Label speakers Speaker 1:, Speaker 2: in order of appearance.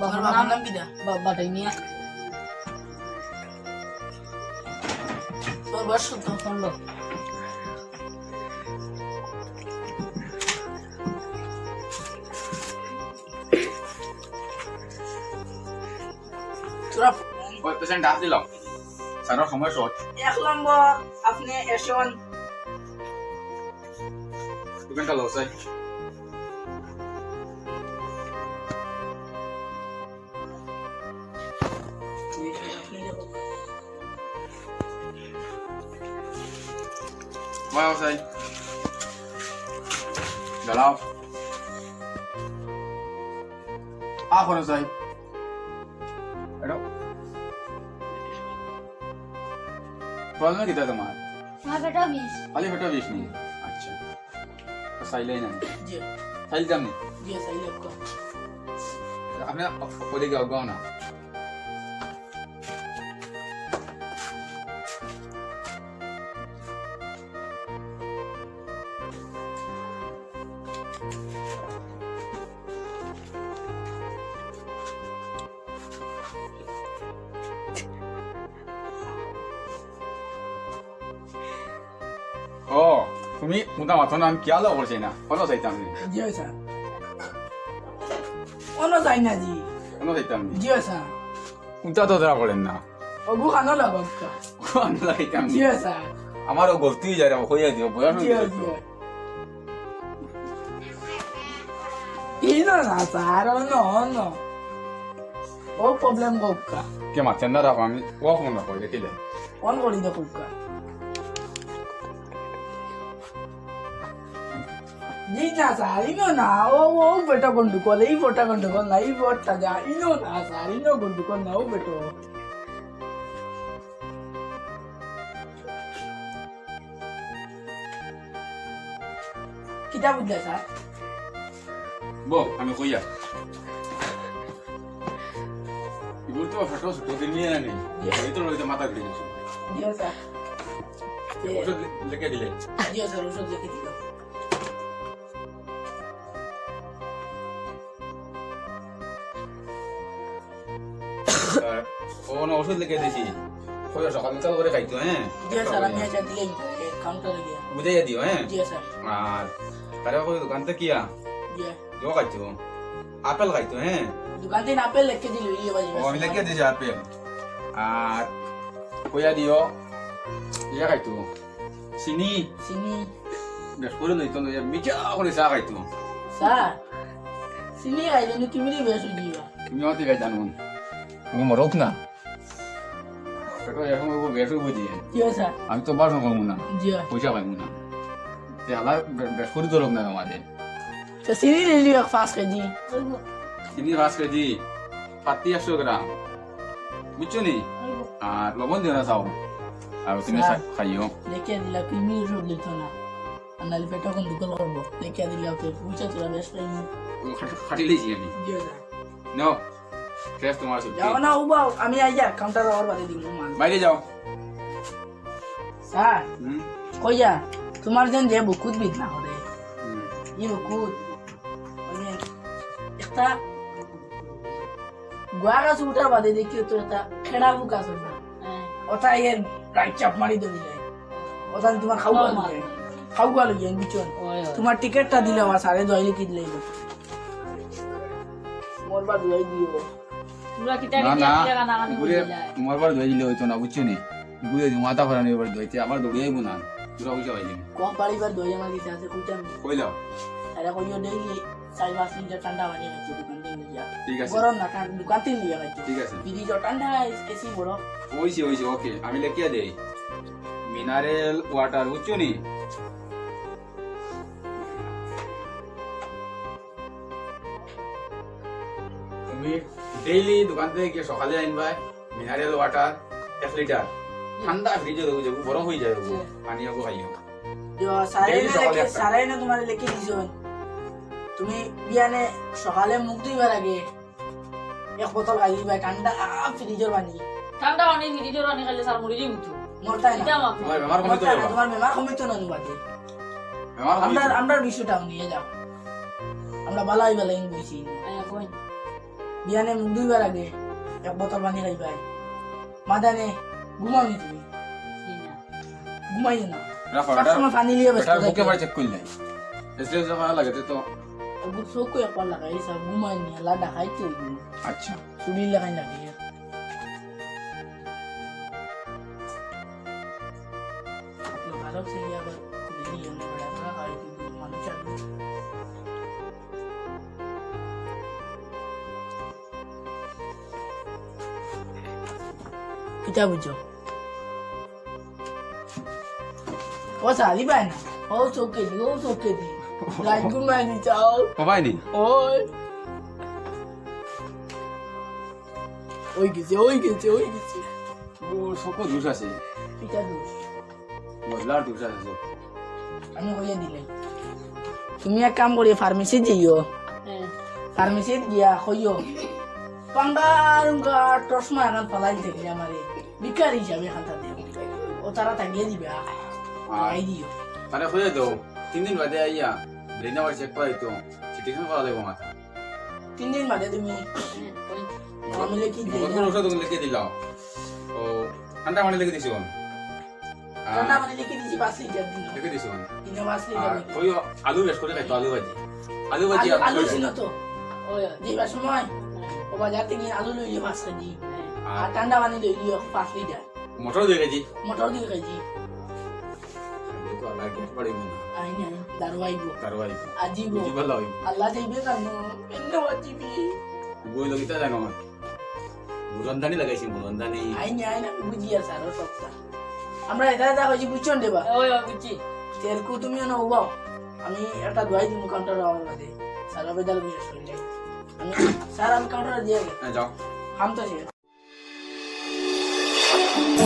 Speaker 1: বাবার বাবার নাম কিটা
Speaker 2: বাবাটাই নিয়ে
Speaker 1: তোমার বয়স কত
Speaker 2: পনেরো
Speaker 1: তোরা
Speaker 3: পেশেন্ট ডাক দিলাম স্যারের সময় শর্ট
Speaker 1: এক নম্বর আপনি এসন
Speaker 3: স্টুডেন্টটা লস হয় Vai, Osai. Galau. এখন যাই এটা প্রবলেম কি তোমার
Speaker 2: আমার বেটা বিশ
Speaker 3: খালি ফেটা বিষ নেই আচ্ছা সাইলাই না
Speaker 1: জি
Speaker 3: সাইল যাম নি
Speaker 1: জি সাই লোক
Speaker 3: আপনি ওদিকে অজ্ঞাও না তুমি মোটা মাথা নাম কিয়া লগ করছে না কত চাইতাম নি
Speaker 1: জি স্যার অন্য যাই না জি
Speaker 3: কত চাইতাম নি
Speaker 1: স্যার
Speaker 3: কোনটা তো ধরা করেন না
Speaker 1: অগু খানো লাগত
Speaker 3: আমি চাইতাম নি
Speaker 1: জি স্যার
Speaker 3: আমারও গলতি যায় রে হইয়া দিও বয়ান
Speaker 1: জি
Speaker 3: হয়ে
Speaker 1: জি
Speaker 3: যায়
Speaker 1: ইনো না স্যার অন্য অন্য ও প্রবলেম কোকা
Speaker 3: কে মাছেন না রাখো আমি ও ফোন রাখো দেখিলে
Speaker 1: অন করি দে গন্ডুকল এই ফোটা গন্ডুকল না এই ফোটা যা ইনো না স্যার ইনো গন্ডুকল না ও বেটো কিতা বুঝলে স্যার
Speaker 3: বো আমি কইয়া ইগুলো তো ফটো ছোট দিন নিয়ে না নেই এই তো রইতে মাথা ঘুরে গেছে
Speaker 1: জি স্যার
Speaker 3: ওষুধ লিখে দিলে
Speaker 1: জি স্যার ওষুধ লিখে দিলাম
Speaker 3: আর ও না ওষুধ লিখে দিছি কইয়া সকাল বিকাল করে খাইতো হ্যাঁ? বুঝাইয়া দিও হ্যাঁ? আর তারে কই দোকান থেকে কিয়া
Speaker 1: জো
Speaker 3: খাইতো আপেল খাইতো হ্যাঁ?
Speaker 1: দোকান থেকে আপেল লিখে দিল বাজে
Speaker 3: ও আমি লিখে দিছি আপেল। আর কইয়া দিও ইয়া খাইতো চিনি?
Speaker 1: চিনি।
Speaker 3: বেশ করে লইতো না মিঠা করে চা খাইতো
Speaker 1: স্যার চিনি আইলে নি তুমি বেশ দিবা
Speaker 3: তুমি অতি গাই জানো তুমি মরক না এখন ও বুঝি আমি তো বাসন করব না পয়সা পাইবো না তে বেশ করে তো না আমাদের
Speaker 1: চিনি নিলি পাঁচ কেজি
Speaker 3: চিনি পাঁচ কেজি পাতি একশো গ্রাম বুঝছ নি আর লবণ দিও না চাও আর তুমি। খাইও
Speaker 1: লিখে দিলা তুমি ওষুধ লিখতো না নাহলে পেটা কোন দোকান করব লিখে দিলা ওকে তোরা বেশ পাইনি
Speaker 3: খাটি লেছি আমি
Speaker 1: জি
Speaker 3: শেষ তোমার ছুটি
Speaker 1: যাও না উবাও আমি আইয়া কাউন্টার ওর বাদে দিব মাল
Speaker 3: বাইরে যাও
Speaker 1: স্যার কইয়া তোমার যেন যে বুকুত বিদ না হবে ই বুকুত মানে একটা গোয়া গাছ উঠার বাদে দেখি তো একটা খেড়া বুক আছে না ওটা এর রাইট চাপ মারি দেবি যায় ওটা তোমার খাওয়া লাগে খাওয়া লাগে বিচন তোমার টিকেটটা দিলে আমার সাড়ে দশ লিখি দিলে মোর দিও
Speaker 3: না না ঘুরে তোমার বার ধুয়ে দিলে হইতো না বুঝছ নি? ঘুরে মাথা ফেরানি এবার ধুইতে আবার দৌড়ে আইবো না। তোরা বুঝা পাইলি।
Speaker 1: কম পারিবার দই আমার কাছে আছে কইতাম।
Speaker 3: কইলাও
Speaker 1: আরে কইও দেই চাই পাঁচ লিটার ঠান্ডা পানি খাইছি দোকান থেকে নিয়ে
Speaker 3: ঠিক আছে।
Speaker 1: গরম না দোকান থেকে নিয়ে খাইছি
Speaker 3: ঠিক আছে।
Speaker 1: ফ্রিজ ঠান্ডা এসি বড়।
Speaker 3: ওকে আমি লেখিয়া দেই। মিনারেল ওয়াটার বুঝছ নি? তুমি ডেইলি দোকান থেকে গিয়ে সকালে আনবাই মিনারেল ওয়াটার এক লিটার ঠান্ডা ফ্রিজে রেখে যাব গরম হয়ে যাবে পানি হব
Speaker 1: খাই
Speaker 3: হব
Speaker 1: সারাই না তোমার তুমি বিয়ানে সকালে মুখ ধুইবার আগে এক বোতল খাই দিবা ঠান্ডা ফ্রিজের পানি।
Speaker 2: ঠান্ডা ফ্রিজের পানি খাইলে
Speaker 1: মরতাই না।
Speaker 3: তোমার
Speaker 1: না নুবাতে আমরা আমরা নিয়ে যাও। আমরা বালাই বালাই বইছি। বিয়ানে মুখ ধুইবার আগে এক বোতল পানি খাইবা। মাদানে ঘুমাওনি তুমি?
Speaker 2: সিনা
Speaker 1: ঘুমাই না। সবসময় পানি লিয়ে ব্যস্ত
Speaker 3: বুকে
Speaker 1: থাকো।
Speaker 3: চেক করলে এসে যখন লাগে তো
Speaker 1: একবার লাগাই সব ঘুমাই নি আল্লাহ দেখাই
Speaker 3: আচ্ছা।
Speaker 1: চুরির লাগাই লাগে ভালো ছেলে আবার। কিতা বুঝো? ও সারি পায় না। ও চোখে দি ও চোখে দি। লাইট ঘুমাই দি চাও
Speaker 3: কবাই নি?
Speaker 1: ওই ওই গেছে ওই গেছে ওই গেছে।
Speaker 3: ও সব দোষ আছে।
Speaker 1: পিতা দোষ?
Speaker 3: বদলার দোষ আছে
Speaker 1: আমি কইয়া দিলে। তুমি এক কাম করি ফার্মেসি যাইও ফার্মেসি গিয়া কইও পাঙ্গার টসমা এখন ফালাই থেকে আমারে বিকার হিসাবে এখান থাকে ও তারা থাকিয়ে দিবে আই দিও
Speaker 3: তাহলে হয়ে দাও তিন দিন বাদে আইয়া ব্রেন আবার চেক করাই তো সিটিজেন করা লাগবে মাথা।
Speaker 1: তিন দিন বাদে তুমি আমি লিখি দিই
Speaker 3: ওষুধ লিখে দিলাম ও ঠান্ডা পানি লিখে দিছি
Speaker 1: ঠান্ডা মানে লিখে দিছি পাঁচ লিটার দিন।
Speaker 3: লিখে দিছি
Speaker 1: দিনে পাঁচ লিটার
Speaker 3: ওই আলু বেশ করে খাইতো আলু ভাজি। আলু ভাজি
Speaker 1: আলু ছিল তো।
Speaker 2: ওই
Speaker 1: দিবার সময় ও বাজার থেকে আলু লইলে পাঁচ কেজি আর ঠান্ডা পানি পাঁচ লিটার
Speaker 3: মটর দুই কেজি
Speaker 1: মটর দুই কেজি আল্লাহ যাইবে কানো
Speaker 3: বই লগিতা জানো লাগাইছি
Speaker 1: বুঝি আর সারো সবটা আমরা এটা এটা হইছি বুঝছন দেবা
Speaker 2: ওই ওই বুঝছি
Speaker 1: তেলকু তুমি না উবাও আমি একটা দোয়াই দিমু কাউন্টার সারা বেদাল শুনলে আমি কাউন্টার দিয়ে
Speaker 3: যাও
Speaker 1: হাম তো Oh,